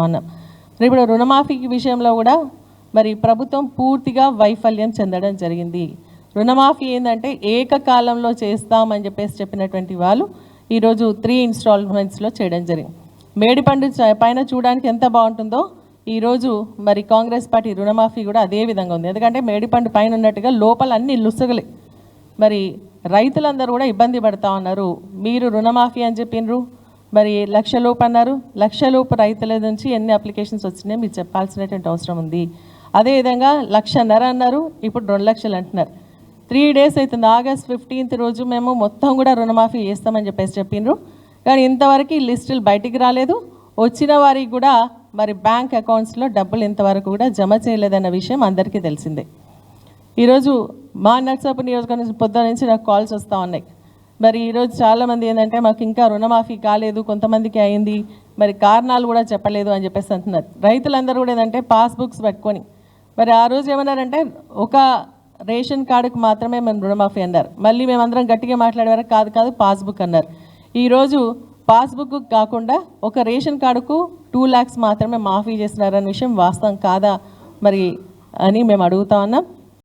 ఉన్నాం ఇప్పుడు రుణమాఫీ విషయంలో కూడా మరి ప్రభుత్వం పూర్తిగా వైఫల్యం చెందడం జరిగింది. రుణమాఫీ ఏంటంటే ఏకకాలంలో చేస్తామని చెప్పేసి చెప్పినటువంటి వాళ్ళు ఈరోజు త్రీ ఇన్స్టాల్మెంట్స్లో చేయడం జరిగింది. మేడిపండు చ- పైన చూడడానికి ఎంత బాగుంటుందో ఈరోజు మరి కాంగ్రెస్ పార్టీ రుణమాఫీ కూడా అదే విధంగా ఉంది. ఎందుకంటే మేడిపండు పైన ఉన్నట్టుగా లోపల అన్ని లుసగలే. మరి రైతులందరూ కూడా ఇబ్బంది పడతా ఉన్నారు. మీరు రుణమాఫీ అని చెప్పినరు. మరి లక్షలోపు అన్నారు. లక్షలోపు రైతుల నుంచి ఎన్ని అప్లికేషన్స్ వచ్చినాయో మీరు చెప్పాల్సినటువంటి అవసరం ఉంది. అదేవిధంగా లక్షన్నర అన్నారు. ఇప్పుడు రెండు లక్షలు అంటున్నారు. త్రీ డేస్ అవుతుంది ఆగస్ట్ ఫిఫ్టీన్త్ రోజు మేము మొత్తం కూడా రుణమాఫీ చేస్తామని చెప్పేసి చెప్పిండ్రు కానీ ఇంతవరకు ఈ లిస్టులు బయటికి రాలేదు. వచ్చిన వారికి కూడా మరి బ్యాంక్ అకౌంట్స్లో డబ్బులు ఇంతవరకు కూడా జమ చేయలేదన్న విషయం అందరికీ తెలిసిందే. ఈరోజు మా నర్సాపు నియోజకవర్గం పొద్దున నుంచి నాకు కాల్స్ వస్తూ ఉన్నాయి. మరి ఈరోజు చాలామంది ఏంటంటే మాకు ఇంకా రుణమాఫీ కాలేదు కొంతమందికి అయింది మరి కారణాలు కూడా చెప్పలేదు అని చెప్పేసి అంటున్నారు. రైతులందరూ కూడా ఏంటంటే పాస్బుక్స్ పెట్టుకొని. మరి ఆ రోజు ఏమన్నారంటే ఒక రేషన్ కార్డుకు మాత్రమే మేము రుణమాఫీ అన్నారు. మళ్ళీ మేమందరం గట్టిగా మాట్లాడేవారు కాదు కాదు పాస్బుక్ అన్నారు. ఈరోజు పాస్బుక్ కాకుండా ఒక రేషన్ కార్డుకు టూ ల్యాక్స్ మాత్రమే మాఫీ చేస్తున్నారన్న విషయం వాస్తవం కాదా మరి అని మేము అడుగుతా ఉన్నాం.